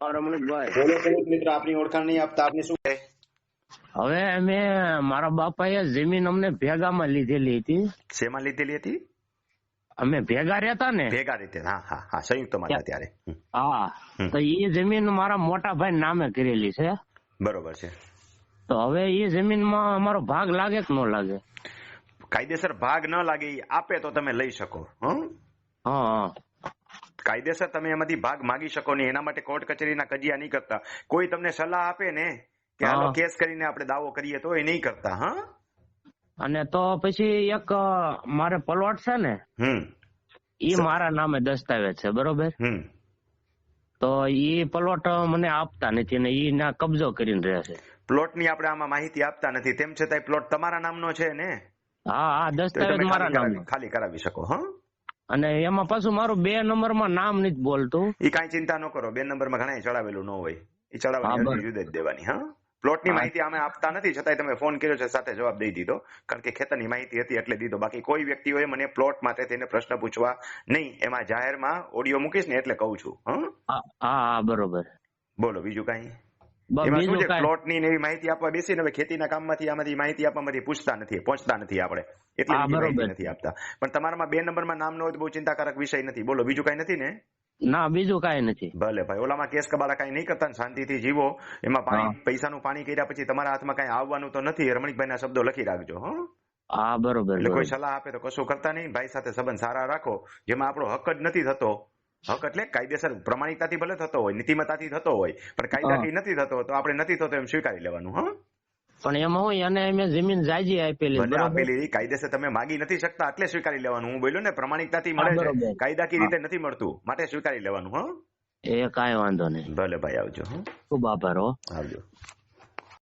હા, બોલો ખેડૂત મિત્ર આપની ઓળખાણ નહીં આપતા આપને શું હવે અમે મારા બાપાએ જમીન અમને ભેગામાં લીધેલી હતી. શેમાં લીધેલી હતી? અમે ભેગા રહેતા ને. ભેગા રીતે હા હા હા સંયુક્તમાં ત્યારે. હા તો એ જમીન મારા મોટા ભાઈ નામે કરેલી છે. બરોબર છે. તો હવે એ જમીનમાં અમારો ભાગ લાગે કે ન લાગે? કાયદેસર ભાગ ન લાગે આપે તો તમે લઈ શકો હા કાયદેસર તમે એમાંથી ભાગ માગી શકો નહીં. એના માટે કોર્ટ કચેરીના કજિયા નહીં કરતા. કોઈ તમને સલાહ આપે ને કે આનો કેસ કરીને આપણે દાવો કરીએ તો એ નહીં કરતા હા? અને તો પછી એક મારે પલોટ છે ને એ મારા નામે દસ્તાવેજ છે બરોબર? તો એ પલોટ મને આપતા નથી ને એ ના કબજો કરીને રહેશે. પ્લોટ પ્લોટની આપણે આમાં માહિતી આપતા નથી. તેમ છતાંય પ્લોટ તમારા નામનો છે ને? હા હા દસ્તાવેજ મારા નામ ખાલી કરાવી શકો હા? અને એમાં પાછું મારું બે નંબરમાં નામ નથી બોલતું. એ કાંઈ ચિંતા ન કરો. બે નંબરમાં ઘણા ચડાવેલું ન હોય. એ ચડાવવાની. જુદે જ દેવાની હા? પ્લોટની. માહિતી અમે આપતા નથી છતાંય તમે ફોન કર્યો છે સાથે જવાબ દઈ દીધો. કારણ કે ખેતરની માહિતી હતી એટલે દીધો. બાકી કોઈ વ્યક્તિઓએ મને પ્લોટ માટે તેને પ્રશ્ન પૂછવા નહીં. એમાં જાહેરમાં ઓડિયો મૂકીશ ને એટલે કહું છું હા હા બરોબર. બોલો બીજું કાંઈ? એમાં શું છે? એવી માહિતી આપવા બેસીને હવે ખેતીના કામમાંથી આમાંથી માહિતી આપવામાંથી પૂછતા નથી પહોંચતા નથી આપણે. એટલે માહિતી નથી આપતા. પણ તમારામાં બે નંબરમાં નામ ન હોય તો બહુ ચિંતાકારક વિષય નથી. બોલો બીજું કઈ નથી ને? ના બીજું કઈ નથી. ભલે ભાઈ ઓલામાં કેસ કબાળા કઈ નહીં કરતા ને શાંતિથી જીવો. એમાં પાણી પૈસાનું પાણી કર્યા પછી તમારા હાથમાં કઈ આવવાનું તો નથી. રમણીકભાઈના શબ્દો લખી રાખજો હં. હા બરોબર એટલે કોઈ સલાહ આપે તો કશું કરતા નહીં. ભાઈ સાથે સંબંધ સારા રાખો. જેમાં આપણો હક જ નથી થતો. હક એટલે કાયદેસર પ્રમાણિકતાથી ભલે થતો હોય નીતિમત્તાથી થતો હોય પણ કાયદાથી નથી થતો તો આપણે નથી થતો એમ સ્વીકારી લેવાનું હા? પણ એમાં હોય અને મેં જમીન જાજી આપેલી આપેલી કાયદેસર તમે માગી નથી શકતા એટલે સ્વીકારી લેવાનું. હું બોલ્યો ને પ્રમાણિકતાથી મળે છે કાયદાકીય રીતે નથી મળતું માટે સ્વીકારી લેવાનું હા? એ કાંઈ વાંધો નહીં. ભલે ભાઈ આવજો હં? ખૂબ આભાર હો. આવજો.